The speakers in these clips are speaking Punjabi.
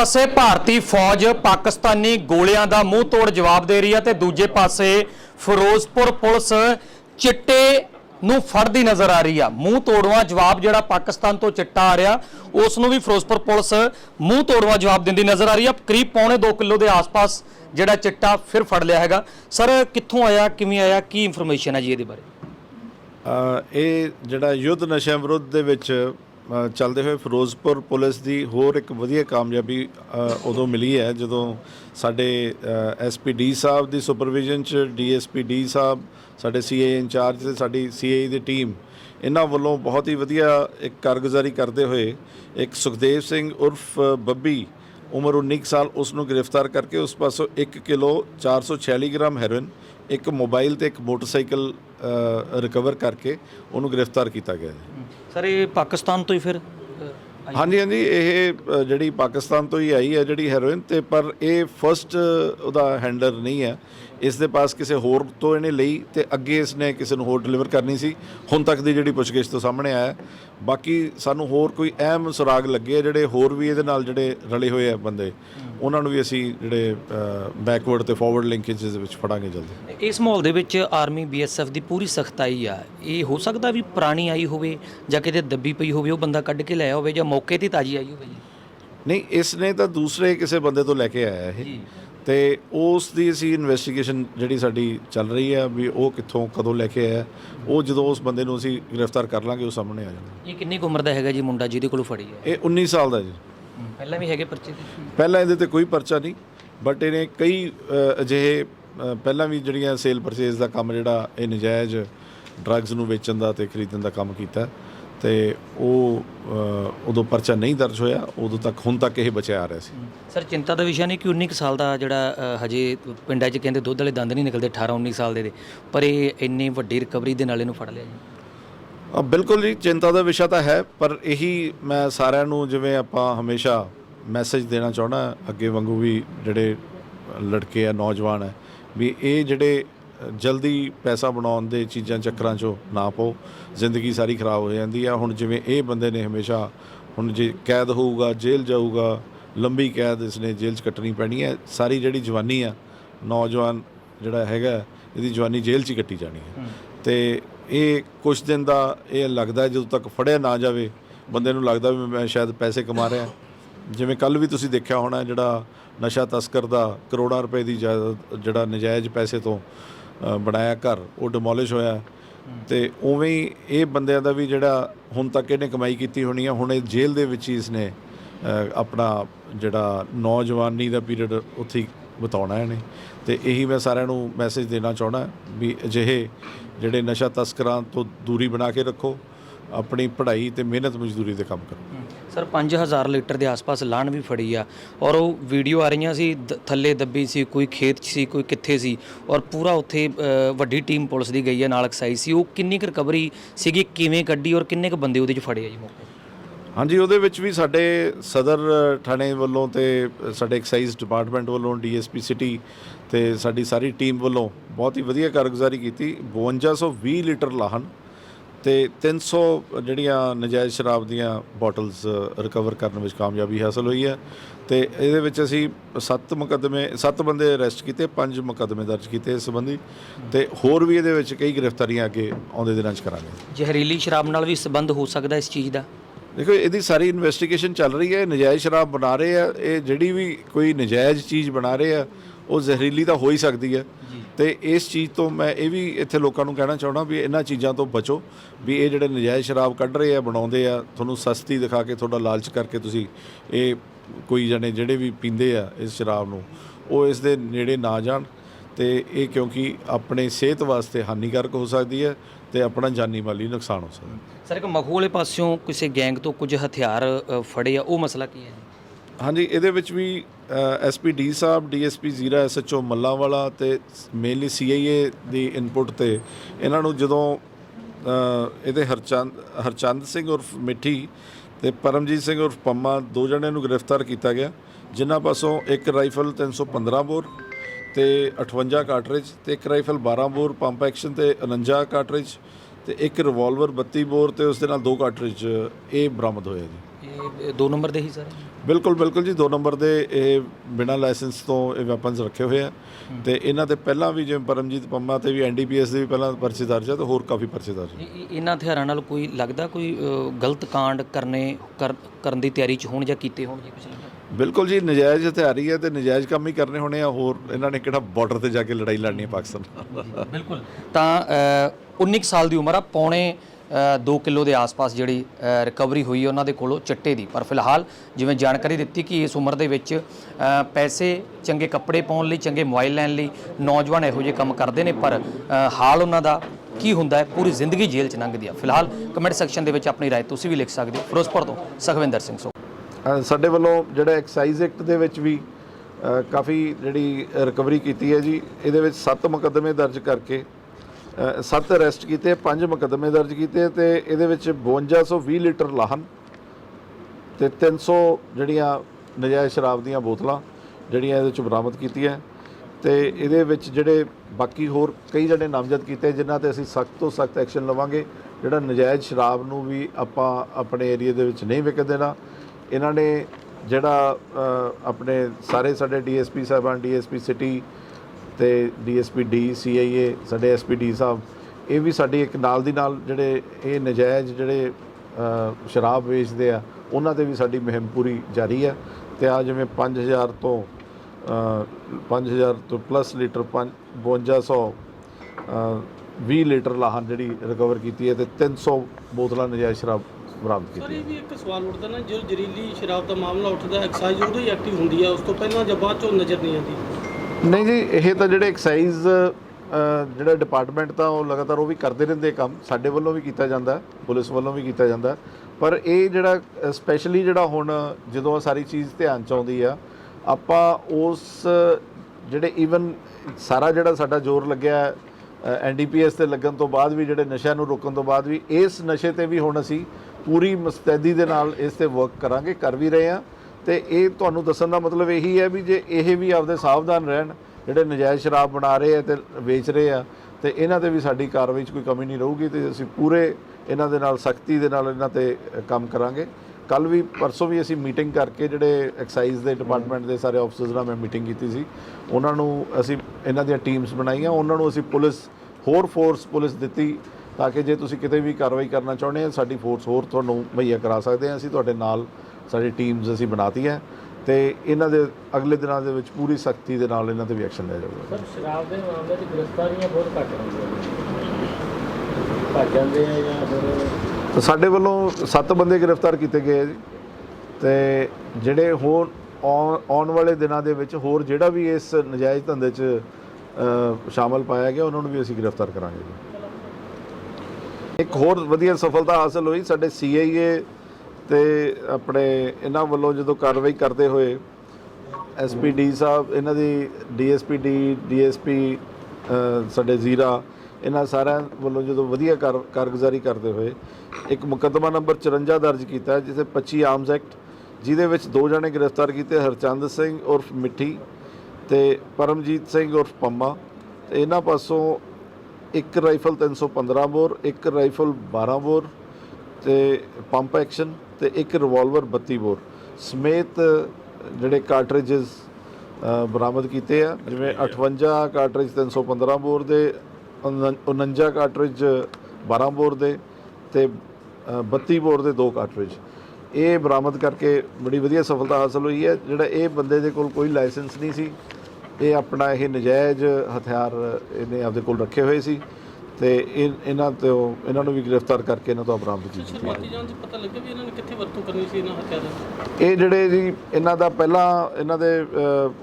ਪਾਸੇ ਭਾਰਤੀ ਫੌਜ ਪਾਕਿਸਤਾਨੀ ਗੋਲਿਆਂ ਦਾ ਮੂੰਹ ਤੋੜ ਜਵਾਬ ਦੇ ਰਹੀ ਹੈ ਤੇ ਦੂਜੇ ਪਾਸੇ ਫਿਰੋਜ਼ਪੁਰ ਪੁਲਿਸ ਚਿੱਟੇ ਨੂੰ ਫੜਦੀ ਨਜ਼ਰ ਆ ਰਹੀ ਆ। ਮੂੰਹ ਤੋੜਵਾ ਜਵਾਬ ਜਿਹੜਾ ਪਾਕਿਸਤਾਨ ਤੋਂ ਚਿੱਟਾ ਆ ਰਿਹਾ, ਉਸ ਨੂੰ ਵੀ ਫਿਰੋਜ਼ਪੁਰ ਪੁਲਿਸ ਮੂੰਹ ਤੋੜਵਾ ਜਵਾਬ ਦਿੰਦੀ ਨਜ਼ਰ ਆ ਰਹੀ ਆ। ਕਰੀਬ ਪੌਣੇ 2 ਕਿਲੋ ਦੇ ਆਸ-ਪਾਸ ਜਿਹੜਾ ਚਿੱਟਾ ਫਿਰ ਫੜ ਲਿਆ ਹੈਗਾ। ਸਰ, ਕਿੱਥੋਂ ਆਇਆ, ਕਿਵੇਂ ਆਇਆ, ਕੀ ਇਨਫੋਰਮੇਸ਼ਨ ਹੈ ਜੀ ਇਹਦੇ ਬਾਰੇ? ਇਹ ਜਿਹੜਾ ਯੁੱਧ ਨਸ਼ਿਆਂ ਵਿਰੁੱਧ ਦੇ ਵਿੱਚ ਚੱਲਦੇ ਹੋਏ ਫਿਰੋਜ਼ਪੁਰ ਪੁਲਿਸ ਦੀ ਹੋਰ ਇੱਕ ਵਧੀਆ ਕਾਮਯਾਬੀ ਉਦੋਂ ਮਿਲੀ ਹੈ, ਜਦੋਂ ਸਾਡੇ ਐਸਪੀਡੀ ਸਾਹਿਬ ਦੀ ਸੁਪਰਵਿਜ਼ਨ ਚ ਡੀਐਸਪੀ ਡੀ ਸਾਹਿਬ, ਸਾਡੇ ਸੀਏ ਇੰਚਾਰਜ ਤੇ ਸਾਡੀ ਸੀਏ ਦੀ ਟੀਮ ਇਹਨਾਂ ਵੱਲੋਂ ਬਹੁਤ ਹੀ ਵਧੀਆ ਇੱਕ ਕਾਰਗੁਜ਼ਾਰੀ ਕਰਦੇ ਹੋਏ, ਇੱਕ ਸੁਖਦੇਵ ਸਿੰਘ ਉਰਫ ਬੱਬੀ ਉਮਰ 19 ਕੁ ਸਾਲ ਉਸ ਨੂੰ ਗ੍ਰਿਫਤਾਰ ਕਰਕੇ ਉਸ ਪਾਸੋਂ 1 ਕਿਲੋ 446 ਗ੍ਰਾਮ ਹੈਰੋਇਨ ਇੱਕ ਮੋਬਾਈਲ ਤੇ ਇੱਕ ਮੋਟਰਸਾਈਕਲ ਰਿਕਵਰ ਕਰਕੇ ਉਹਨੂੰ ਗ੍ਰਿਫਤਾਰ ਕੀਤਾ ਗਿਆ ਹੈ ਸਰ ਇਹ ਪਾਕਿਸਤਾਨ ਤੋਂ ਹੀ ਫਿਰ? ਹਾਂਜੀ ਹਾਂਜੀ ਇਹ ਜਿਹੜੀ ਪਾਕਿਸਤਾਨ ਤੋਂ ਹੀ ਆਈ ਹੈ ਜਿਹੜੀ ਹੈਰੋਇਨ ਤੇ ਪਰ ਇਹ ਫਰਸਟ ਉਹਦਾ ਹੈਂਡਲਰ ਨਹੀਂ ਹੈ ਇਸ ਦੇ ਪਾਸ ਕਿਸੇ ਹੋਰ ਤੋਂ ਇਹਨੇ ਲਈ ਤੇ ਅੱਗੇ ਇਸਨੇ ਕਿਸੇ ਨੂੰ ਹੋਰ ਡਿਲੀਵਰ ਕਰਨੀ ਸੀ। ਹੁਣ ਤੱਕ ਦੀ ਜਿਹੜੀ ਪੁੱਛਗਿੱਛ ਤੋਂ ਸਾਹਮਣੇ ਆਇਆ। ਬਾਕੀ ਸਾਨੂੰ ਹੋਰ ਕੋਈ ਅਹਿਮ ਸੁਰਾਗ ਲੱਗੇ ਜਿਹੜੇ ਹੋਰ ਵੀ ਇਹਦੇ ਨਾਲ ਜਿਹੜੇ ਰਲੇ ਹੋਏ ਆ ਬੰਦੇ ਉਹਨਾਂ ਨੂੰ ਵੀ ਅਸੀਂ ਜਿਹੜੇ ਬੈਕਵਰਡ ਤੇ ਫਾਰਵਰਡ ਲਿੰਕੇजेस ਦੇ ਵਿੱਚ ਫੜਾਂਗੇ ਜਲਦੀ। ਇਸ ਮਾਹੌਲ ਦੇ ਵਿੱਚ ਆਰਮੀ ਬੀਐਸਐਫ ਦੀ ਪੂਰੀ ਸਖਤਾਈ ਆ। ਇਹ ਹੋ ਸਕਦਾ ਵੀ ਪੁਰਾਣੀ ਆਈ ਹੋਵੇ ਜਾਂ ਕਿਤੇ ਦੱਬੀ ਪਈ ਹੋਵੇ ਉਹ ਬੰਦਾ ਕੱਢ ਕੇ ਲਿਆਇਆ ਹੋਵੇ ਜਾਂ ਮੌਕੇ ਤੇ ਤਾਜੀ ਆਈ ਹੋਵੇ ਜੀ। ਨਹੀਂ ਇਸ ਨੇ ਤਾਂ ਦੂਸਰੇ ਕਿਸੇ ਬੰਦੇ ਤੋਂ ਲੈ ਕੇ ਆਇਆ ਇਹ। ਤੇ ਉਸ ਦੀ ਅਸੀਂ ਇਨਵੈਸਟੀਗੇਸ਼ਨ ਜਿਹੜੀ ਸਾਡੀ ਚੱਲ ਰਹੀ ਹੈ ਵੀ ਉਹ ਕਿੱਥੋਂ ਕਦੋਂ ਲੈ ਕੇ ਆਇਆ ਉਹ ਜਦੋਂ ਉਸ ਬੰਦੇ ਨੂੰ ਅਸੀਂ ਗ੍ਰਿਫਤਾਰ ਕਰ ਲਾਂਗੇ ਉਹ ਸਾਹਮਣੇ ਆ ਜਾਣਾ। ਇਹ ਕਿੰਨੀ ਕੁ ਉਮਰ ਦਾ ਹੈਗਾ ਜੀ ਮੁੰਡਾ ਜਿਹਦੇ ਕੋਲੋਂ ਫੜੀ ਹੈ? ਇਹ 19 ਸਾਲ ਦਾ ਜੀ। ਪਹਿਲਾਂ ਵੀ ਹੈਗੇ ਪਰਚੇ ਤੇ? ਪਹਿਲਾਂ ਇਹਦੇ ਤੇ ਕੋਈ ਪਰਚਾ ਨਹੀਂ ਬਟ ਇਹਨੇ ਕਈ ਅਜਿਹੇ ਪਹਿਲਾਂ ਵੀ ਜਿਹੜੀਆਂ ਸੇਲ ਪਰਚੇਜ਼ ਦਾ ਕੰਮ ਜਿਹੜਾ ਇਹ ਨਜਾਇਜ਼ ਡਰੱਗਸ ਨੂੰ ਵੇਚਣ ਦਾ ਤੇ ਖਰੀਦਣ ਦਾ ਕੰਮ ਕੀਤਾ ਤੇ ਉਹ ਉਦੋਂ ਪਰਚਾ ਨਹੀਂ ਦਰਜ ਹੋਇਆ ਉਦੋਂ ਤੱਕ ਹੁਣ ਤੱਕ ਇਹ ਬਚਿਆ ਆ ਰਿਹਾ ਸੀ। ਸਰ ਚਿੰਤਾ ਦਾ ਵਿਸ਼ਾ ਨਹੀਂ ਕਿ 19 ਕੁ ਸਾਲ ਦਾ ਜਿਹੜਾ ਹਜੇ ਪਿੰਡਾਂ 'ਚ ਕਹਿੰਦੇ ਦੁੱਧ ਵਾਲੇ ਦੰਦ ਨਹੀਂ ਨਿਕਲਦੇ 18 19 ਸਾਲ ਦੇ ਦੇ। ਪਰ ਇਹ ਇੰਨੀ ਵੱਡੀ ਰਿਕਵਰੀ ਦੇ ਨਾਲ ਇਹਨੂੰ ਫੜ ਲਿਆ ਜੀ। ਅ, ਬਿਲਕੁਲ ਜੀ ਚਿੰਤਾ ਦਾ ਵਿਸ਼ਾ ਤਾਂ ਹੈ ਪਰ ਇਹੀ ਮੈਂ ਸਾਰਿਆਂ ਨੂੰ ਜਿਵੇਂ ਆਪਾਂ ਹਮੇਸ਼ਾ ਮੈਸੇਜ ਦੇਣਾ ਚਾਹਣਾ ਅੱਗੇ ਵਾਂਗੂ ਵੀ ਜਿਹੜੇ ਲੜਕੇ ਆ ਨੌਜਵਾਨ ਹੈ ਵੀ ਇਹ ਜਿਹੜੇ ਜਲਦੀ ਪੈਸਾ ਬਣਾਉਣ ਦੇ ਚੀਜ਼ਾਂ ਚੱਕਰਾਂ 'ਚੋਂ ਨਾ ਪਾਓ। ਜ਼ਿੰਦਗੀ ਸਾਰੀ ਖਰਾਬ ਹੋ ਜਾਂਦੀ ਆ। ਹੁਣ ਜਿਵੇਂ ਇਹ ਬੰਦੇ ਨੇ ਹਮੇਸ਼ਾ ਹੁਣ ਜੇ ਕੈਦ ਹੋਊਗਾ, ਜੇਲ੍ਹ ਜਾਊਗਾ, ਲੰਬੀ ਕੈਦ ਇਸਨੇ ਜੇਲ੍ਹ 'ਚ ਕੱਟਣੀ ਪੈਣੀ ਹੈ ਸਾਰੀ ਜਿਹੜੀ ਜਵਾਨੀ ਆ, ਨੌਜਵਾਨ ਜਿਹੜਾ ਹੈਗਾ, ਇਹਦੀ ਜਵਾਨੀ ਜੇਲ੍ਹ 'ਚ ਹੀ ਕੱਟੀ ਜਾਣੀ ਹੈ ਤੇ ਇਹ ਕੁਝ ਦਿਨ ਦਾ ਇਹ ਲੱਗਦਾ ਜਦੋਂ ਤੱਕ ਫੜਿਆ ਨਾ ਜਾਵੇ, ਬੰਦੇ ਨੂੰ ਲੱਗਦਾ ਵੀ ਮੈਂ ਸ਼ਾਇਦ ਪੈਸੇ ਕਮਾ ਰਿਹਾ। ਜਿਵੇਂ ਕੱਲ ਵੀ ਤੁਸੀਂ ਦੇਖਿਆ ਹੋਣਾ ਜਿਹੜਾ ਨਸ਼ਾ ਤਸਕਰ ਦਾ ਕਰੋੜਾਂ ਰੁਪਏ ਦੀ ਜਾਇਦਾਦ, ਜਿਹੜਾ ਨਜਾਇਜ਼ ਪੈਸੇ ਤੋਂ ਬਣਾਇਆ ਘਰ, ਉਹ ਡਿਮੋਲਿਸ਼ ਹੋਇਆ। ਤੇ ਉਵੇਂ ਹੀ ਇਹ ਬੰਦਿਆਂ ਦਾ ਵੀ ਜਿਹੜਾ ਹੁਣ ਤੱਕ ਇਹਨੇ ਕਮਾਈ ਕੀਤੀ ਹੋਣੀ ਆ, ਹੁਣ ਇਹ ਜੇਲ੍ਹ ਦੇ ਵਿੱਚ ਹੀ ਇਸਨੇ ਆਪਣਾ ਜਿਹੜਾ ਨੌਜਵਾਨੀ ਦਾ ਪੀਰੀਅਡ ਉੱਥੇ ਹੀ ਬਿਤਾਉਣਾ ਇਹਨੇ। ਤੇ ਇਹੀ ਮੈਂ ਸਾਰਿਆਂ ਨੂੰ ਮੈਸੇਜ ਦੇਣਾ ਚਾਹਣਾ ਵੀ ਅਜਿਹੇ ਜਿਹੜੇ ਨਸ਼ਾ ਤਸਕਰਾਂ ਤੋਂ ਦੂਰੀ ਬਣਾ ਕੇ ਰੱਖੋ, ਆਪਣੀ ਪੜ੍ਹਾਈ ਤੇ ਮਿਹਨਤ ਮਜ਼ਦੂਰੀ ਦੇ ਕੰਮ ਕਰੋ। ਸਰ 5000 ਲੀਟਰ ਦੇ ਆਸ-ਪਾਸ ਲਾਣ ਵੀ ਫੜੀ ਆ ਔਰ ਉਹ ਵੀਡੀਓ ਆ ਰਹੀਆਂ ਸੀ ਦ- ਥੱਲੇ ਦੱਬੀ ਸੀ ਕੋਈ ਖੇਤ 'ਚ ਸੀ ਕੋਈ ਕਿੱਥੇ ਸੀ ਔਰ ਪੂਰਾ ਉੱਥੇ ਅ, ਵੱਡੀ ਟੀਮ ਪੁਲਿਸ ਦੀ ਗਈ ਹੈ ਨਾਲ ਐਕਸਾਈਜ਼ ਸੀ। ਉਹ ਕਿੰਨੀ ਕੁ ਰਿਕਵਰੀ ਸੀਗੀ ਕਿਵੇਂ ਕੱਢੀ ਔਰ ਕਿੰਨੇ ਕੁ ਬੰਦੇ ਉਹਦੇ 'ਚ ਫੜੇ ਆ ਜੀ ਮੌਕੇ? ਹਾਂਜੀ ਉਹਦੇ ਵਿੱਚ ਵੀ ਸਾਡੇ ਸਦਰ ਥਾਣੇ ਵੱਲੋਂ ਤੇ ਸਾਡੇ ਐਕਸਾਈਜ਼ ਡਿਪਾਰਟਮੈਂਟ ਵੱਲੋਂ ਡੀਐਸਪੀ ਸਿਟੀ ਤੇ ਸਾਡੀ ਸਾਰੀ ਟੀਮ ਵੱਲੋਂ ਬਹੁਤ ਹੀ ਵਧੀਆ ਕਾਰਗੁਜ਼ਾਰੀ ਕੀਤੀ। 5220 ਲੀਟਰ ਲਾਹਨ ਤੇ 300 ਜਿਹੜੀਆਂ ਨਜਾਇਜ਼ ਸ਼ਰਾਬ ਦੀਆਂ ਬੋਟਲਸ ਰਿਕਵਰ ਕਰਨ ਵਿੱਚ ਕਾਮਯਾਬੀ ਹਾਸਲ ਹੋਈ ਹੈ ਤੇ ਇਹਦੇ ਵਿੱਚ ਅਸੀਂ 7 ਮੁਕੱਦਮੇ 7 ਬੰਦੇ ਅਰੈਸਟ ਕੀਤੇ 5 ਮੁਕੱਦਮੇ ਦਰਜ ਕੀਤੇ ਇਸ ਸੰਬੰਧੀ ਤੇ ਹੋਰ ਵੀ ਇਹਦੇ ਵਿੱਚ ਕਈ ਗ੍ਰਿਫਤਾਰੀਆਂ ਅੱਗੇ ਆਉਂਦੇ ਦਿਨਾਂ 'ਚ ਕਰਾਂਗੇ। ਜ਼ਹਿਰੀਲੀ ਸ਼ਰਾਬ ਨਾਲ ਵੀ ਸੰਬੰਧ ਹੋ ਸਕਦਾ ਇਸ ਚੀਜ਼ ਦਾ? ਦੇਖੋ ਇਹਦੀ ਸਾਰੀ ਇਨਵੈਸਟੀਗੇਸ਼ਨ ਚੱਲ ਰਹੀ ਹੈ ਨਜਾਇਜ਼ ਸ਼ਰਾਬ ਬਣਾ ਰਹੇ ਆ ਇਹ ਜਿਹੜੀ ਵੀ ਕੋਈ ਨਜਾਇਜ਼ ਚੀਜ਼ ਬਣਾ ਰਹੇ ਆ ਉਹ ਜ਼ਹਿਰੀਲੀ ਤਾਂ ਹੋ ਹੀ ਸਕਦੀ ਹੈ। ਤੇ ਇਸ ਚੀਜ਼ ਤੋਂ ਮੈਂ ਇਹ ਵੀ ਇੱਥੇ ਲੋਕਾਂ ਨੂੰ ਕਹਿਣਾ ਚਾਹੁੰਦਾ ਵੀ ਇਹਨਾਂ ਚੀਜ਼ਾਂ ਤੋਂ ਬਚੋ, ਵੀ ਇਹ ਜਿਹੜੇ ਨਜਾਇਜ਼ ਸ਼ਰਾਬ ਕੱਢ ਰਹੇ ਆ, ਬਣਾਉਂਦੇ ਆ, ਤੁਹਾਨੂੰ ਸਸਤੀ ਦਿਖਾ ਕੇ ਤੁਹਾਡਾ ਲਾਲਚ ਕਰਕੇ ਤੁਸੀਂ ਇਹ ਕੋਈ ਜਣੇ ਜਿਹੜੇ ਵੀ ਪੀਂਦੇ ਆ ਇਸ ਸ਼ਰਾਬ ਨੂੰ, ਉਹ ਇਸ ਦੇ ਨੇੜੇ ਨਾ ਜਾਣ ਤੇ ਇਹ ਕਿਉਂਕਿ ਆਪਣੇ ਸਿਹਤ ਵਾਸਤੇ ਹਾਨੀਕਾਰਕ ਹੋ ਸਕਦੀ ਹੈ ਤੇ ਆਪਣਾ ਜਾਨੀ ਮਾਲੀ ਨੁਕਸਾਨ ਹੋ ਸਕਦਾ ਸਰ, ਇੱਕ ਮਖੂ ਵਾਲੇ ਪਾਸਿਓਂ ਕਿਸੇ ਗੈਂਗ ਤੋਂ ਕੁਝ ਹਥਿਆਰ ਫੜੇ ਆ, ਉਹ ਮਸਲਾ ਕੀ ਹੈ ਹਾਂਜੀ, ਇਹਦੇ ਵਿੱਚ ਵੀ ਐਸਪੀ ਡੀ ਸਾਹਿਬ ਡੀਐਸਪੀ ਜ਼ੀਰਾ ਐਸਐਚਓ ਮੱਲਾਂਵਾਲਾ ਤੇ ਮੇਨਲੀ ਸੀਆਈਏ ਦੀ ਇਨਪੁਟ ਤੇ ਇਹਨਾਂ ਨੂੰ ਜਦੋਂ ਇਹਦੇ ਹਰਚੰਦ ਹਰਚੰਦ ਸਿੰਘ ਉਰਫ ਮਿੱਠੀ ਤੇ ਪਰਮਜੀਤ ਸਿੰਘ ਉਰਫ ਪੰਮਾ ਦੋ ਜਣਿਆਂ ਨੂੰ ਗ੍ਰਿਫਤਾਰ ਕੀਤਾ ਗਿਆ, ਜਿਨ੍ਹਾਂ ਪਾਸੋਂ ਇੱਕ ਰਾਈਫਲ 315 ਬੋਰ ਤੇ 58 ਕਾਰਟ੍ਰਿਜ ਤੇ ਇੱਕ ਰਾਈਫਲ 12 ਬੋਰ, ਪੰਪ ਐਕਸ਼ਨ ਤੇ 49 ਕਾਰਟ੍ਰਿਜ ਤੇ ਇੱਕ ਰਿਵਾਲਵਰ 32 ਬੋਰ ਤੇ ਉਸ ਦੇ ਨਾਲ ਦੋ ਕਾਰਟ੍ਰਿਜ, ਇਹ ਬਰਾਮਦ ਹੋਏ ਜੀ। ਇਹ ਦੋ ਨੰਬਰ ਦੇ ਹੀ ਸਰ? ਬਿਲਕੁਲ ਬਿਲਕੁਲ ਜੀ ਦੋ ਨੰਬਰ ਦੇ ਇਹ ਬਿਨਾਂ ਲਾਇਸੈਂਸ ਤੋਂ ਇਹ ਵੈਪਨਸ ਰੱਖੇ ਹੋਏ ਆ। ਤੇ ਇਹਨਾਂ ਤੇ ਪਹਿਲਾਂ ਵੀ ਜਿਵੇਂ ਪਰਮਜੀਤ ਪੰਮਾ ਤੇ ਵੀ ਐਨਡੀਪੀਐਸ ਦੇ ਵੀ ਪਹਿਲਾਂ ਪਰਚੇ ਦਰਜ ਆ ਤੇ ਹੋਰ ਕਾਫੀ ਪਰਚੇ ਦਰਜ ਇਹਨਾਂ ਹਥਿਆਰਾਂ ਨਾਲ ਕੋਈ ਲੱਗਦਾ ਕੋਈ ਗਲਤ ਕਾਂਡ ਕਰਨੇ ਕਰ- ਕਰਨ ਦੀ ਤਿਆਰੀ 'ਚ ਹੋਣ ਜਾਂ ਕੀਤੇ ਹੋਣ ਜੀ ਕੁਛ ਲੱਗਦਾ? ਬਿਲਕੁਲ ਜੀ ਨਜਾਇਜ਼ ਹਥਿਆਰੀ ਹੈ ਤੇ ਨਜਾਇਜ਼ ਕੰਮ ਹੀ ਕਰਨੇ ਹੋਣੇ ਆ ਹੋਰ ਇਹਨਾਂ ਨੇ ਕਿਹੜਾ ਬਾਰਡਰ ਤੇ ਜਾ ਕੇ ਲੜਾਈ ਲੜਨੀ ਹੈ ਪਾਕਿਸਤਾਨ ਨਾਲ? ਬਿਲਕੁਲ। ਤਾਂ ਅ, 19 ਕੁ ਸਾਲ ਦੀ ਉਮਰ ਆ ਪੌਣੇ 2 ਕਿਲੋ ਦੇ ਆਸ-ਪਾਸ ਜਿਹੜੀ ਰਿਕਵਰੀ ਹੋਈ ਹੈ ਉਹਨਾਂ ਦੇ ਕੋਲੋਂ ਚਿੱਟੇ ਦੀ ਪਰ ਫਿਲਹਾਲ ਜਿਵੇਂ ਜਾਣਕਾਰੀ ਦਿੱਤੀ ਕਿ ਇਸ ਉਮਰ ਦੇ ਵਿੱਚ ਅ, ਪੈਸੇ ਚੰਗੇ ਕੱਪੜੇ ਪਾਉਣ ਲਈ ਚੰਗੇ ਮੋਬਾਈਲ ਲੈਣ ਲਈ ਨੌਜਵਾਨ ਇਹੋ ਜਿਹੇ ਕੰਮ ਕਰਦੇ ਨੇ ਪਰ ਅ, ਹਾਲ ਉਹਨਾਂ ਦਾ ਕੀ ਹੁੰਦਾ ਹੈ ਪੂਰੀ ਜ਼ਿੰਦਗੀ ਜੇਲ੍ਹ 'ਚ ਲੰਘਦੀ ਆ ਫਿਲਹਾਲ ਕਮੈਂਟ ਸੈਕਸ਼ਨ ਦੇ ਵਿੱਚ ਆਪਣੀ رائے ਤੁਸੀਂ ਵੀ ਲਿਖ ਸਕਦੇ ਹੋ ਫਿਰੋਜ਼ਪੁਰ ਤੋਂ ਸਖਵਿੰਦਰ ਸਿੰਘ ਸੋ ਅ, ਸਾਡੇ ਵੱਲੋਂ ਜਿਹੜਾ ਐਕਸਾਈਜ਼ ਐਕਟ ਦੇ ਵਿੱਚ ਵੀ ਅ, ਕਾਫੀ ਜਿਹੜੀ ਰਿਕਵਰੀ ਕੀਤੀ ਹੈ ਜੀ ਇਹਦੇ ਵਿੱਚ 7 ਮੁਕੱਦਮੇ ਦਰਜ ਕਰਕੇ ਸੱਤ ਅਰੈਸਟ ਕੀਤੇ, ਪੰਜ ਮੁਕੱਦਮੇ ਦਰਜ ਕੀਤੇ ਤੇ ਇਹਦੇ ਵਿੱਚ 5220 ਲੀਟਰ ਲਾਹਨ ਤੇ 300 ਜਿਹੜੀਆਂ ਨਜਾਇਜ਼ ਸ਼ਰਾਬ ਦੀਆਂ ਬੋਤਲਾਂ ਜਿਹੜੀਆਂ ਇਹਦੇ ਵਿੱਚ ਬਰਾਮਦ ਕੀਤੀਆਂ। ਤੇ ਇਹਦੇ ਵਿੱਚ ਜਿਹੜੇ ਬਾਕੀ ਹੋਰ ਕਈ ਜਿਹੜੇ ਨਾਮਜ਼ਦ ਕੀਤੇ, ਜਿਨ੍ਹਾਂ ਤੇ ਅਸੀਂ ਸਖਤ ਤੋਂ ਸਖਤ ਐਕਸ਼ਨ ਲਵਾਂਗੇ। ਜਿਹੜਾ ਨਜਾਇਜ਼ ਸ਼ਰਾਬ ਨੂੰ ਵੀ ਆਪਾਂ ਆਪਣੇ ਏਰੀਆ ਦੇ ਵਿੱਚ ਨਹੀਂ ਵਿਕਣ ਦੇਣਾ। ਇਹਨਾਂ ਨੇ ਜਿਹੜਾ ਆਪਣੇ ਸਾਰੇ ਸਾਡੇ ਡੀਐਸਪੀ ਸਾਹਿਬਾਨ, ਡੀਐਸਪੀ ਸਿਟੀ ਤੇ ਡੀਐਸਪੀ ਡੀ ਸੀਆਈਏ ਸਾਡੇ ਐਸਪੀਡੀ ਸਾਹਿਬ ਇਹ ਵੀ ਸਾਡੀ ਇੱਕ ਨਾਲ ਦੀ ਨਾਲ ਜਿਹੜੇ ਇਹ ਨਜਾਇਜ਼ ਜਿਹੜੇ ਸ਼ਰਾਬ ਵੇਚਦੇ ਆ ਉਹਨਾਂ ਤੇ ਵੀ ਸਾਡੀ ਮੁਹਿੰਮ ਪੂਰੀ ਜਾਰੀ ਹੈ ਤੇ ਆ ਜਿਵੇਂ 5000 ਤੋਂ ਅ, 5000 ਤੋਂ ਪਲੱਸ ਲੀਟਰ 5200 20 ਲੀਟਰ ਲਾਹਨ ਜਿਹੜੀ ਰਿਕਵਰ ਕੀਤੀ ਹੈ ਤੇ 300 ਬੋਤਲਾਂ ਨਜਾਇਜ਼ ਸ਼ਰਾਬ ਬਰਾਮਦ ਸਰ ਕੀਤੀ ਇਹ ਵੀ ਇੱਕ ਸਵਾਲ ਉੱਠਦਾ ਨਾ ਜਦੋਂ ਜ਼ਹਿਰੀਲੀ ਸ਼ਰਾਬ ਦਾ ਮਾਮਲਾ ਉੱਠਦਾ ਐਕਸਾਈਜ਼ ਉਦੋਂ ਹੀ ਐਕਟਿਵ ਹੁੰਦੀ ਹੈ ਉਸ ਤੋਂ ਪਹਿਲਾਂ ਜਾਂ ਬਾਅਦ ਚੋਂ ਨਜ਼ਰ ਨਹੀਂ ਆਉਂਦੀ? ਨਹੀਂ ਜੀ, ਇਹ ਤਾਂ ਜਿਹੜੇ ਐਕਸਾਈਜ਼ ਜਿਹੜਾ ਡਿਪਾਰਟਮੈਂਟ ਤਾਂ ਉਹ ਲਗਾਤਾਰ ਉਹ ਵੀ ਕਰਦੇ ਰਹਿੰਦੇ ਕੰਮ, ਸਾਡੇ ਵੱਲੋਂ ਵੀ ਕੀਤਾ ਜਾਂਦਾ, ਪੁਲਿਸ ਵੱਲੋਂ ਵੀ ਕੀਤਾ ਜਾਂਦਾ। ਪਰ ਇਹ ਜਿਹੜਾ ਸਪੈਸ਼ਲੀ ਜਿਹੜਾ ਹੁਣ ਜਦੋਂ ਸਾਰੀ ਚੀਜ਼ ਧਿਆਨ ਚ ਆਉਂਦੀ ਆ, ਆਪਾਂ ਉਸ, ਜਿਹੜੇ ਈਵਨ ਸਾਰਾ ਜਿਹੜਾ ਸਾਡਾ ਜ਼ੋਰ ਲੱਗਿਆ ਐਨਡੀਪੀਐਸ ਤੇ ਲੱਗਣ ਤੋਂ ਬਾਅਦ ਵੀ, ਜਿਹੜੇ ਨਸ਼ਿਆਂ ਨੂੰ ਰੋਕਣ ਤੋਂ ਬਾਅਦ ਵੀ, ਇਸ ਨਸ਼ੇ ਤੇ ਵੀ ਹੁਣ ਅਸੀਂ ਪੂਰੀ ਮੁਸਤੈਦੀ ਦੇ ਨਾਲ ਇਸ ਤੇ ਵਰਕ ਕਰਾਂਗੇ, ਕਰ ਵੀ ਰਹੇ ਹਾਂ ਤੇ ਇਹ ਤੁਹਾਨੂੰ ਦੱਸਣ ਦਾ ਮਤਲਬ ਇਹੀ ਹੈ ਵੀ ਜੇ ਇਹ ਵੀ ਆਪਦੇ ਸਾਵਧਾਨ ਰਹਿਣ, ਜਿਹੜੇ ਨਜਾਇਜ਼ ਸ਼ਰਾਬ ਬਣਾ ਰਹੇ ਆ ਤੇ ਵੇਚ ਰਹੇ ਆ, ਤੇ ਇਹਨਾਂ ਤੇ ਵੀ ਸਾਡੀ ਕਾਰਵਾਈ 'ਚ ਕੋਈ ਕਮੀ ਨਹੀਂ ਰਹੂਗੀ ਤੇ ਅਸੀਂ ਪੂਰੇ ਇਹਨਾਂ ਦੇ ਨਾਲ, ਸਖਤੀ ਦੇ ਨਾਲ ਇਹਨਾਂ ਤੇ ਕੰਮ ਕਰਾਂਗੇ। ਕੱਲ ਵੀ, ਪਰਸੋਂ ਵੀ ਅਸੀਂ ਮੀਟਿੰਗ ਕਰਕੇ ਜਿਹੜੇ ਐਕਸਾਈਜ਼ ਦੇ ਡਿਪਾਰਟਮੈਂਟ ਦੇ ਸਾਰੇ ਆਫੀਸਰਸ ਨਾਲ ਮੈਂ ਮੀਟਿੰਗ ਕੀਤੀ ਸੀ, ਉਹਨਾਂ ਨੂੰ ਅਸੀਂ ਇਹਨਾਂ ਦੀਆਂ ਟੀਮਸ ਬਣਾਈਆਂ, ਉਹਨਾਂ ਨੂੰ ਅਸੀਂ ਪੁਲਿਸ, ਹੋਰ ਫੋਰਸ ਪੁਲਿਸ ਦਿੱਤੀ ਤਾਂ ਕਿ ਜੇ ਤੁਸੀਂ ਕਿਤੇ ਵੀ ਕਾਰਵਾਈ ਕਰਨਾ ਚਾਹੁੰਦੇ ਆ, ਸਾਡੀ ਫੋਰਸ ਹੋਰ ਤੁਹਾਨੂੰ ਮੁਹੱਈਆ ਕਰਾ ਸਕਦੇ ਆ, ਅਸੀਂ ਤੁਹਾਡੇ ਨਾਲ ਸਾਡੀ ਟੀਮਸ ਅਸੀਂ ਬਣਾਤੀ ਹੈ ਤੇ ਇਹਨਾਂ ਦੇ ਅਗਲੇ ਦਿਨਾਂ ਦੇ ਵਿੱਚ ਪੂਰੀ ਸਖਤੀ ਦੇ ਨਾਲ ਇਹਨਾਂ ਤੇ ਵੀ ਐਕਸ਼ਨ ਲਿਆ ਜਾਊਗਾ। ਸਰ ਸ਼ਰਾਬ ਦੇ ਮਾਮਲੇ 'ਚ ਗ੍ਰਿਫਤਾਰੀਆਂ ਬਹੁਤ ਘੱਟ ਹੁੰਦੀਆਂ ਨੇ। ਭੱਜ ਜਾਂਦੇ ਆ ਜਾਂ ਫਿਰ ਤਾਂ ਸਾਡੇ ਵੱਲੋਂ 7 ਬੰਦੇ ਗ੍ਰਿਫਤਾਰ ਕੀਤੇ ਗਏ ਜੀ। ਤੇ ਜਿਹੜੇ ਹੋਰ ਆਉਣ ਵਾਲੇ ਦਿਨਾਂ ਦੇ ਵਿੱਚ ਹੋਰ ਜਿਹੜਾ ਵੀ ਇਸ ਨਜਾਇਜ਼ ਧੰਦੇ 'ਚ ਸ਼ਾਮਲ ਪਾਇਆ ਗਿਆ ਉਹਨਾਂ ਨੂੰ ਵੀ ਅਸੀਂ ਗ੍ਰਿਫਤਾਰ ਕਰਾਂਗੇ ਜੀ। ਇੱਕ ਹੋਰ ਵਧੀਆ ਸਫਲਤਾ ਹਾਸਲ ਹੋਈ ਸਾਡੇ ਸੀਆਈਏ ਤੇ ਆਪਣੇ ਇਹਨਾਂ ਵੱਲੋਂ ਜਦੋਂ ਕਾਰਵਾਈ ਕਰਦੇ ਹੋਏ ਐਸਪੀਡੀ ਸਾਹਿਬ ਇਹਨਾਂ ਦੀ ਡੀਐਸਪੀਡੀ ਡੀਐਸਪੀ ਸਾਡੇ ਜ਼ੀਰਾ ਇਹਨਾਂ ਸਾਰਿਆਂ ਵੱਲੋਂ ਜਦੋਂ ਵਧੀਆ ਕਾਰ- ਕਾਰਗੁਜ਼ਾਰੀ ਕਰਦੇ ਹੋਏ ਇੱਕ ਮੁਕੱਦਮਾ ਨੰਬਰ 54 ਦਰਜ ਕੀਤਾ ਹੈ, ਜਿਸੇ 25 ਆਰਮਸ ਐਕਟ ਜਿਹਦੇ ਵਿੱਚ ਦੋ ਜਣੇ ਗ੍ਰਿਫਤਾਰ ਕੀਤੇ ਹਰਚੰਦ ਸਿੰਘ ਉਰਫ ਮਿੱਠੀ ਤੇ ਪਰਮਜੀਤ ਸਿੰਘ ਉਰਫ ਪੰਮਾ। ਤੇ ਇਹਨਾਂ ਪਾਸੋਂ ਇੱਕ ਰਾਈਫਲ 315 ਬੋਰ ਇੱਕ ਰਾਈਫਲ 12 ਬੋਰ ਤੇ ਪੰਪ ਐਕਸ਼ਨ ਤੇ ਇੱਕ ਰਿਵਾਲਵਰ 32 ਬੋਰ ਸਮੇਤ ਜਿਹੜੇ ਕਾਰਟ੍ਰਿਜਸ ਬਰਾਮਦ ਕੀਤੇ ਆ। ਜਿਵੇਂ 58 ਕਾਰਟ੍ਰਿਜ 315 ਬੋਰ ਦੇ 49 ਕਾਰਟ੍ਰਿਜ 12 ਬੋਰ ਦੇ ਤੇ ਅ, 32 ਬੋਰ ਦੇ ਦੋ ਕਾਰਟ੍ਰਿਜ ਇਹ ਬਰਾਮਦ ਕਰਕੇ ਬੜੀ ਵਧੀਆ ਸਫਲਤਾ ਹਾਸਲ ਹੋਈ ਹੈ। ਜਿਹੜਾ ਇਹ ਬੰਦੇ ਦੇ ਕੋਲ ਕੋਈ ਲਾਇਸੈਂਸ ਨਹੀਂ ਸੀ। ਇਹ ਆਪਣਾ ਇਹ ਨਜਾਇਜ਼ ਹਥਿਆਰ ਇਹਨੇ ਆਪਦੇ ਕੋਲ ਰੱਖੇ ਹੋਏ ਸੀ। ਤੇ ਇਹ ਇਹਨਾਂ ਤੋਂ ਇਹਨਾਂ ਨੂੰ ਵੀ ਗ੍ਰਿਫਤਾਰ ਕਰਕੇ ਇਹਨਾਂ ਤੋਂ ਬਰਾਮਦ ਕੀਤੀ ਹੈ। ਸ਼ੁਰੂਆਤੀ ਜਾਂਚ ਪਤਾ ਲੱਗਿਆ ਵੀ ਇਹਨਾਂ ਨੇ ਕਿੱਥੇ ਵਰਤੋਂ ਕਰਨੀ ਸੀ ਇਹਨਾਂ ਹਥਿਆਰਾਂ ਦੀ? ਇਹ ਜਿਹੜੇ ਜੀ ਇਹਨਾਂ ਦਾ ਪਹਿਲਾਂ ਇਹਨਾਂ ਦੇ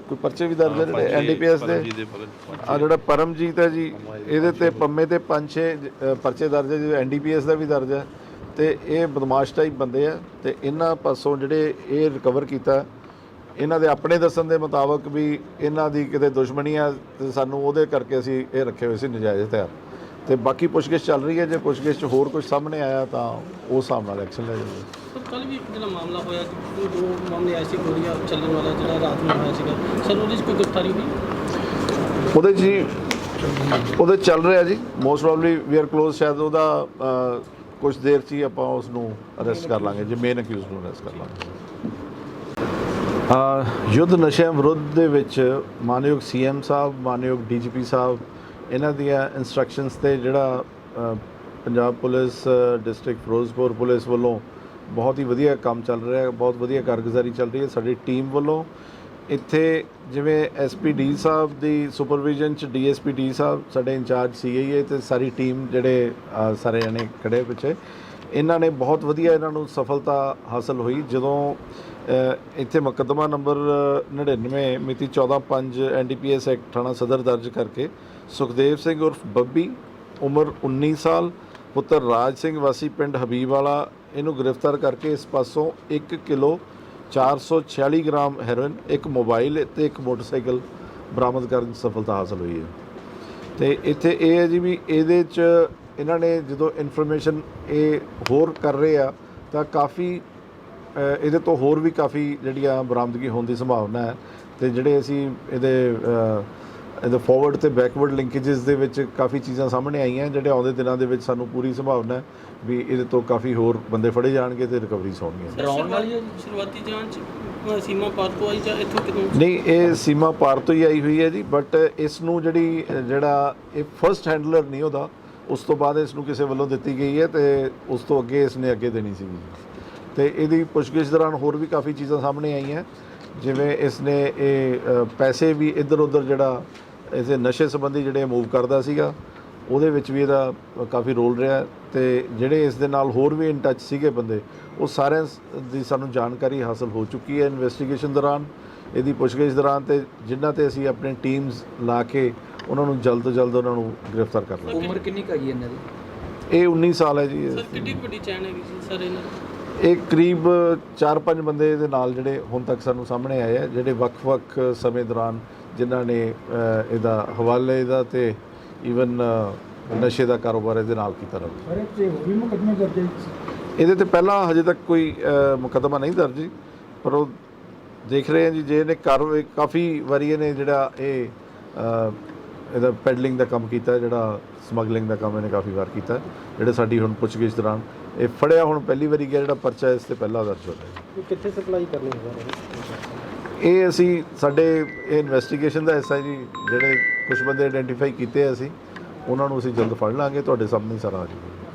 ਕੋਈ ਪਰਚੇ ਵੀ ਦਰਜ ਹੈ ਜਿਹੜੇ ਐਨਡੀਪੀਐਸ ਦੇ? ਆ ਜਿਹੜਾ ਪਰਮਜੀਤ ਹੈ ਜੀ ਇਹਦੇ ਤੇ ਪੰਮੇ ਤੇ ਪੰਜ ਛੇ ਅ, ਪਰਚੇ ਦਰਜ ਹੈ ਜਿਵੇਂ ਐਨਡੀਪੀਐਸ ਦਾ ਵੀ ਦਰਜ ਹੈ। ਤੇ ਇਹ ਬਦਮਾਸ਼ ਟਾਈਪ ਬੰਦੇ ਆ ਤੇ ਇਹਨਾਂ ਪਾਸੋਂ ਜਿਹੜੇ ਇਹ ਰਿਕਵਰ ਕੀਤਾ ਇਹਨਾਂ ਦੇ ਆਪਣੇ ਦੱਸਣ ਦੇ ਮੁਤਾਬਕ ਵੀ ਇਹਨਾਂ ਦੀ ਕਿਤੇ ਦੁਸ਼ਮਣੀ ਆ ਤੇ ਸਾਨੂੰ ਉਹਦੇ ਕਰਕੇ ਅਸੀਂ ਇਹ ਰੱਖੇ ਹੋਏ ਸੀ ਨਜਾਇਜ਼ ਹਥਿਆਰ। ਤੇ ਬਾਕੀ ਪੁੱਛਗਿੱਛ ਚੱਲ ਰਹੀ ਹੈ ਜੇ ਪੁੱਛਗਿੱਛ 'ਚ ਹੋਰ ਕੁਝ ਸਾਹਮਣੇ ਆਇਆ ਤਾਂ ਉਸ ਹਿਸਾਬ ਨਾਲ ਐਕਸ਼ਨ ਲਿਆ ਜਾਊਗਾ। ਸਰ ਕੱਲ ਵੀ ਇੱਕ ਜਿਹੜਾ ਮਾਮਲਾ ਹੋਇਆ ਕਿ ਦੋ ਮਾਮਲੇ ਆਏ ਸੀ ਗੋਲੀਆਂ ਚੱਲਣ ਵਾਲਾ ਜਿਹੜਾ ਰਾਤ ਨੂੰ ਹੋਇਆ ਸੀਗਾ। ਸਰ ਉਹਦੇ 'ਚ ਕੋਈ ਗ੍ਰਿਫਤਾਰੀ ਹੋਈ? ਉਹਦੇ 'ਚ ਜੀ ਉਹਦੇ ਚੱਲ ਰਿਹਾ ਜੀ। Most probably we are close ਸ਼ਾਇਦ ਉਹਦਾ ਕੁਝ ਦੇਰ 'ਚ ਹੀ ਆਪਾਂ ਉਸ ਨੂੰ ਅਰੈਸਟ ਕਰ ਲਾਂਗੇ ਜੇ ਮੇਨ ਅਕਿਊਜ਼ ਨੂੰ ਅਰੈਸਟ ਕਰ ਲਾਂਗੇ। ਯੁੱਧ ਨਸ਼ਿਆਂ ਵਿਰੁੱਧ ਦੇ ਵਿੱਚ ਮਾਨਯੋਗ ਸੀਐਮ ਸਾਹਿਬ ਮਾਨਯੋਗ ਡੀਜੀਪੀ ਸਾਹਿਬ ਇਹਨਾਂ ਦੀਆਂ ਇਨਸਟਰਕਸ਼ਨਸ ਤੇ ਜਿਹੜਾ Punjab police district Firozpur police ਵੱਲੋਂ ਬਹੁਤ ਹੀ ਵਧੀਆ ਕੰਮ ਚੱਲ ਰਿਹਾ ਹੈ, ਬਹੁਤ ਵਧੀਆ ਕਾਰਗੁਜ਼ਾਰੀ ਚੱਲ ਰਹੀ ਹੈ ਸਾਡੀ ਟੀਮ ਵੱਲੋਂ। ਇੱਥੇ ਜਿਵੇਂ ਐਸਪੀਡੀ ਸਾਹਿਬ ਦੀ ਸੁਪਰਵਿਜ਼ਨ ਚ ਡੀਐਸਪੀ ਡੀ ਸਾਹਿਬ ਸਾਡੇ ਇੰਚਾਰਜ ਸੀਆਈਏ ਤੇ ਸਾਰੀ ਟੀਮ ਜਿਹੜੇ ਸਾਰੇ ਜਣੇ ਖੜੇ ਪਿੱਛੇ। ਇਹਨਾਂ ਨੇ ਬਹੁਤ ਵਧੀਆ ਇਹਨਾਂ ਨੂੰ ਸਫਲਤਾ ਹਾਸਲ ਹੋਈ। ਜਦੋਂ ਇੱਥੇ ਮੁਕੱਦਮਾ ਨੰਬਰ 99 ਮਿਤੀ 14/5 ਐਨਡੀਪੀਐਸ ਐਕਟ ਥਾਣਾ ਸਦਰ ਦਰਜ ਕਰਕੇ ਸੁਖਦੇਵ ਸਿੰਘ ਉਰਫ ਬੱਬੀ, ਉਮਰ 19 ਸਾਲ, ਪੁੱਤਰ ਰਾਜ ਸਿੰਘ ਵਾਸੀ, ਪਿੰਡ ਹਬੀਬ ਵਾਲਾ ਇਹਨੂੰ ਗ੍ਰਿਫਤਾਰ ਕਰਕੇ ਇਸ ਪਾਸੋਂ 1 ਕਿਲੋ 446 ਗ੍ਰਾਮ ਹੈਰੋਇਨ, ਇੱਕ ਮੋਬਾਈਲ ਤੇ ਇੱਕ ਮੋਟਰਸਾਈਕਲ ਬਰਾਮਦ ਕਰਨ 'ਚ ਸਫਲਤਾ ਹਾਸਲ ਹੋਈ ਹੈ। ਤੇ ਇੱਥੇ ਇਹ ਹੈ ਜੀ ਵੀ ਇਹਦੇ 'ਚ ਇਹਨਾਂ ਨੇ ਜਦੋਂ ਇਨਫੋਰਮੇਸ਼ਨ ਇਹ ਹੋਰ ਕਰ ਰਹੇ ਆ ਤਾਂ ਕਾਫੀ ਇਹਦੇ ਤੋਂ ਹੋਰ ਵੀ ਕਾਫੀ ਜਿਹੜੀਆਂ ਬਰਾਮਦਗੀ ਹੋਣ ਦੀ ਸੰਭਾਵਨਾ ਹੈ ਤੇ ਜਿਹੜੇ ਅਸੀਂ ਇਹਦੇ ਇਹਦੇ ਫਾਰਵਰਡ ਤੇ ਬੈਕਵਰਡ ਲਿੰਕੇजेस ਦੇ ਵਿੱਚ ਕਾਫੀ ਚੀਜ਼ਾਂ ਸਾਹਮਣੇ ਆਈਆਂ ਜਿਹੜੇ ਆਉਂਦੇ ਦਿਨਾਂ ਦੇ ਵਿੱਚ ਸਾਨੂੰ ਪੂਰੀ ਸੰਭਾਵਨਾ ਹੈ ਵੀ ਇਹਦੇ ਤੋਂ ਕਾਫੀ ਹੋਰ ਬੰਦੇ ਫੜੇ ਜਾਣਗੇ ਤੇ ਰਿਕਵਰੀਜ਼ ਹੋਣਗੀਆਂ ਡਰਾਉਣ ਵਾਲੀ? ਸ਼ੁਰੂਆਤੀ ਜਾਂਚ ਸੀਮਾ ਪਾਰ ਤੋਂ ਆਈ ਜਾਂ ਇੱਥੋਂ ਕਿਤੋਂ ਨਹੀਂ ਇਹ ਸੀਮਾ ਪਾਰ ਤੋਂ ਹੀ ਆਈ ਹੋਈ ਹੈ ਜੀ ਬਟ ਇਸ ਨੂੰ ਜਿਹੜੀ ਜਿਹੜਾ ਇਹ ਫਰਸਟ ਹੈਂਡਲਰ ਨਹੀਂ ਉਹਦਾ ਉਸ ਤੋਂ ਬਾਅਦ ਇਸ ਨੂੰ ਕਿਸੇ ਵੱਲੋਂ ਦਿੱਤੀ ਗਈ ਹੈ ਤੇ ਉਸ ਤੋਂ ਅੱਗੇ ਇਸ ਨੇ ਅੱਗੇ ਦੇਣੀ ਸੀਗੀ। ਤੇ ਇਹਦੀ ਪੁੱਛਗਿੱਛ ਦੌਰਾਨ ਹੋਰ ਵੀ ਕਾਫੀ ਚੀਜ਼ਾਂ ਸਾਹਮਣੇ ਆਈਆਂ, ਜਿਵੇਂ ਇਸ ਨੇ ਇਹ ਪੈਸੇ ਵੀ ਇੱਧਰ ਉੱਧਰ ਜਿਹੜਾ ਇਸੇ ਨਸ਼ੇ ਸੰਬੰਧੀ ਜਿਹੜੇ ਮੂਵ ਕਰਦਾ ਸੀਗਾ, ਉਹਦੇ ਵਿੱਚ ਵੀ ਇਹਦਾ ਕਾਫੀ ਰੋਲ ਰਿਹਾ ਤੇ ਜਿਹੜੇ ਇਸ ਦੇ ਨਾਲ ਹੋਰ ਵੀ ਇਨ ਟੱਚ ਸੀਗੇ ਬੰਦੇ, ਉਹ ਸਾਰਿਆਂ ਦੀ ਸਾਨੂੰ ਜਾਣਕਾਰੀ ਹਾਸਲ ਹੋ ਚੁੱਕੀ ਹੈ ਇਨਵੈਸਟੀਗੇਸ਼ਨ ਦੌਰਾਨ। ਇਹਦੀ ਪੁੱਛਗਿੱਛ ਦੌਰਾਨ ਤੇ ਜਿਨ੍ਹਾਂ ਤੇ ਅਸੀਂ ਆਪਣੇ ਟੀਮਸ ਲਾ ਕੇ ਉਹਨਾਂ ਨੂੰ ਜਲਦ ਤੋਂ ਜਲਦ ਉਹਨਾਂ ਨੂੰ ਗ੍ਰਿਫਤਾਰ ਕਰ ਲਾਂਗੇ ਉਮਰ ਕਿੰਨੀ ਕੁ ਹੈਗੀ ਇਹਨਾਂ ਦੀ ਇਹ 19 ਸਾਲ ਹੈ ਜੀ ਇਹ। ਸਰ ਕਿੰਨੀ ਕੁ ਵੱਡੀ ਚੈਨ ਹੈਗੀ ਸੀ ਸਰ ਇਹਨਾਂ ਦੀ? ਇਹ ਕਰੀਬ 4-5 ਬੰਦੇ ਦੇ ਨਾਲ ਜਿਹੜੇ ਹੁਣ ਤੱਕ ਸਾਨੂੰ ਸਾਹਮਣੇ ਆਏ ਆ ਜਿਹੜੇ ਵੱਖ-ਵੱਖ ਸਮੇਂ ਦੌਰਾਨ ਜਿਨ੍ਹਾਂ ਨੇ ਇਹਦਾ ਹਵਾਲੇ ਦਾ ਤੇ ਈਵਨ ਨਸ਼ੇ ਦਾ ਕਾਰੋਬਾਰ ਇਹਦੇ ਨਾਲ ਕੀਤਾ ਰਿਹਾ ਅਰੇ ਤੇ ਵੀ ਮੁਕਦਮੇ ਦਰਜ ਹੈ ਇਹਦੇ ਤੇ ਪਹਿਲਾਂ ਹਜੇ ਤੱਕ ਕੋਈ ਮੁਕੱਦਮਾ ਨਹੀਂ ਦਰਜ ਜੀ ਪਰ ਉਹ ਦੇਖ ਰਹੇ ਹਾਂ ਜੀ ਜੇ ਇਹਨੇ ਕਾਰਵਾਈ ਕਾਫੀ ਵਾਰੀ ਇਹਨੇ ਜਿਹੜਾ ਇਹ ਇਹਦਾ ਪੈਡਲਿੰਗ ਦਾ ਕੰਮ ਕੀਤਾ ਜਿਹੜਾ ਸਮਗਲਿੰਗ ਦਾ ਕੰਮ ਇਹਨੇ ਕਾਫੀ ਵਾਰ ਕੀਤਾ। ਜਿਹੜੇ ਸਾਡੀ ਹੁਣ ਪੁੱਛਗਿੱਛ ਦੌਰਾਨ ਇਹ ਫੜਿਆ ਹੁਣ ਪਹਿਲੀ ਵਾਰੀ ਗਿਆ ਜਿਹੜਾ ਪਰਚਾ ਇਸ ਤੇ ਪਹਿਲਾਂ ਦਰਜ ਹੋ ਰਿਹਾ ਇਹ ਕਿੱਥੇ ਸਪਲਾਈ ਕਰਨੀ ਹੈ ਇਹ ਅਸੀਂ ਸਾਡੇ ਇਹ ਇਨਵੈਸਟੀਗੇਸ਼ਨ ਦਾ ਹਿੱਸਾ ਜੀ ਜਿਹੜੇ ਕੁਝ ਬੰਦੇ ਆਇਡੈਂਟੀਫਾਈ ਕੀਤੇ ਅਸੀਂ ਉਹਨਾਂ ਨੂੰ ਅਸੀਂ ਜਲਦ ਫੜ ਲਾਂਗੇ ਤੁਹਾਡੇ ਸਾਹਮਣੇ ਸਾਰਾ ਆ ਜਾਊਗਾ।